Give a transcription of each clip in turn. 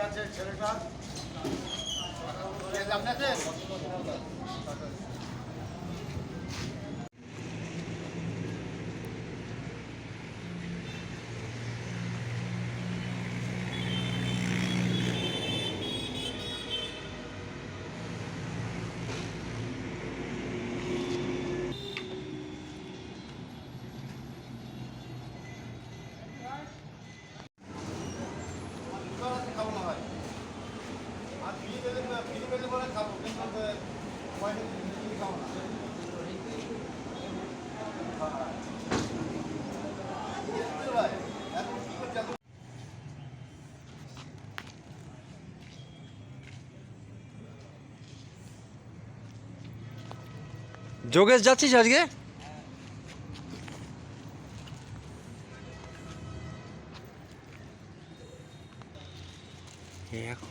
আছে ছেলেটা খাব না ভাই আর ফিলি পেলে ফিলি পেলে পরে খাব কিন্তু পয়সা দিয়ে খাব না ভাই এখন কি করছে এত যোগেশ যাচ্ছিস আজকে? এখন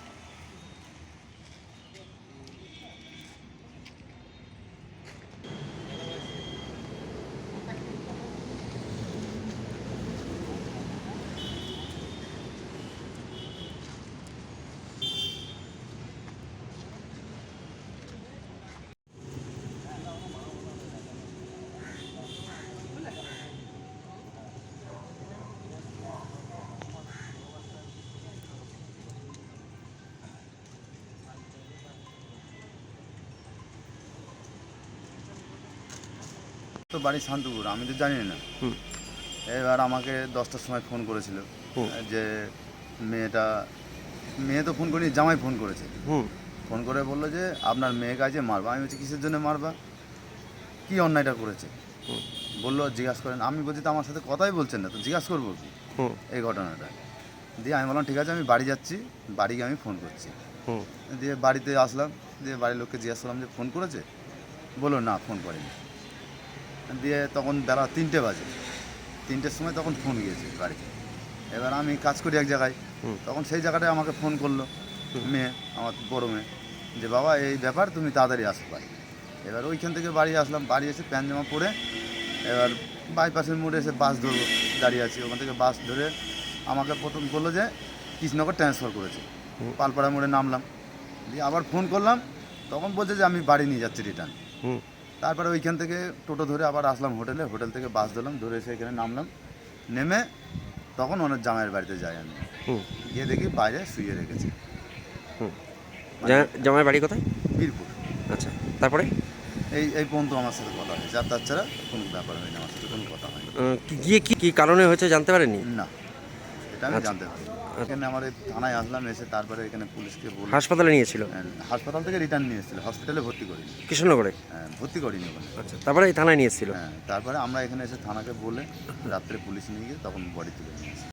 তো বাড়ি শান্তপুর আমি তো জানি না। এবার আমাকে দশটার সময় ফোন করেছিল। যে মেয়েটা মেয়ে তো ফোন করিনি জামাই ফোন করেছে। ফোন করে বলল যে আপনার মেয়ে কাজে মারবা। আমি বলছি কিসের জন্য মারবা? কি অন্যায়টা করেছে। বলল জিজ্ঞাসা করেন। আমি বলছি তো আমার সাথে কথাই বলছেন না তো জিজ্ঞাসা করব কি? এই ঘটনাটা। দিয়ে আমি বললাম ঠিক আছে আমি বাড়ি যাচ্ছি বাড়ি গিয়ে আমি ফোন করছি। দিয়ে বাড়িতে আসলাম দিয়ে বাড়ির লোককে জিজ্ঞাসা করলাম যে ফোন করেছে? বলল না ফোন করেনি। দিয়ে তখন বেলা তিনটে বাজে। তিনটের সময় তখন ফোন গিয়েছে বাড়িতে এবার আমি কাজ করি এক জায়গায়। তখন সেই জায়গাটায় আমাকে ফোন করল। মেয়ে আমার বড় মেয়ে যে বাবা এই ব্যাপার তুমি তাড়াতাড়ি আসো বাড়ি। এবার ওইখান থেকে বাড়ি আসলাম। বাড়ি এসে প্যান্ট জামা পরে এবার বাইপাসের মোড়ে এসে বাস ধরবো দাঁড়িয়ে আছি। ওখান থেকে বাস ধরে আমাকে প্রথম বলল যে কৃষ্ণনগর ট্রান্সফার করেছে। পালপাড়া মোড়ে নামলাম। দিয়ে আবার ফোন করলাম। তখন বলছে যে আমি বাড়ি নিয়ে যাচ্ছি রিটার্ন তারপরে ওইখান থেকে টোটো ধরে আবার আসলাম হোটেলে। হোটেল থেকে বাস ধরলাম ধরে এসে এখানে নামলাম। নেমে তখন ওনার জামাইয়ের বাড়িতে যাই আমি। হুম। গিয়ে দেখি বাইরে শুয়ে রেখেছি। হুম। জা- জামাই বাড়ি কোথায়? বীরপুর। আচ্ছা তারপরে? এই এই পর্যন্ত আমার সাথে কথা হয়েছে আর তাছাড়া কোনো ব্যাপার হয়নি আমার সাথে কোনো কথা হয়নি। গিয়ে কি কি কারণে হয়েছে জানতে পারেনি না এটা আমি আচ্ছা। জানতে পারি এখানে আমার এই থানায় আসলাম এসে তারপরে এখানে পুলিশকে বললাম। হাসপাতালে নিয়েছিল? হ্যাঁ, হাসপাতাল থেকে রিটার্ন নিয়ে এসেছিল হসপিটালে ভর্তি করিনি। কৃষ্ণনগরে? হ্যাঁ, ভর্তি করিনি ওখানে। আচ্ছা তারপরে এই থানায় নিয়ে এসেছিল? হ্যাঁ তারপরে আমরা এখানে এসে থানাকে বলে রাত্রে পুলিশ নিয়ে গিয়ে তখন বডি তুলে নিয়ে এসেছি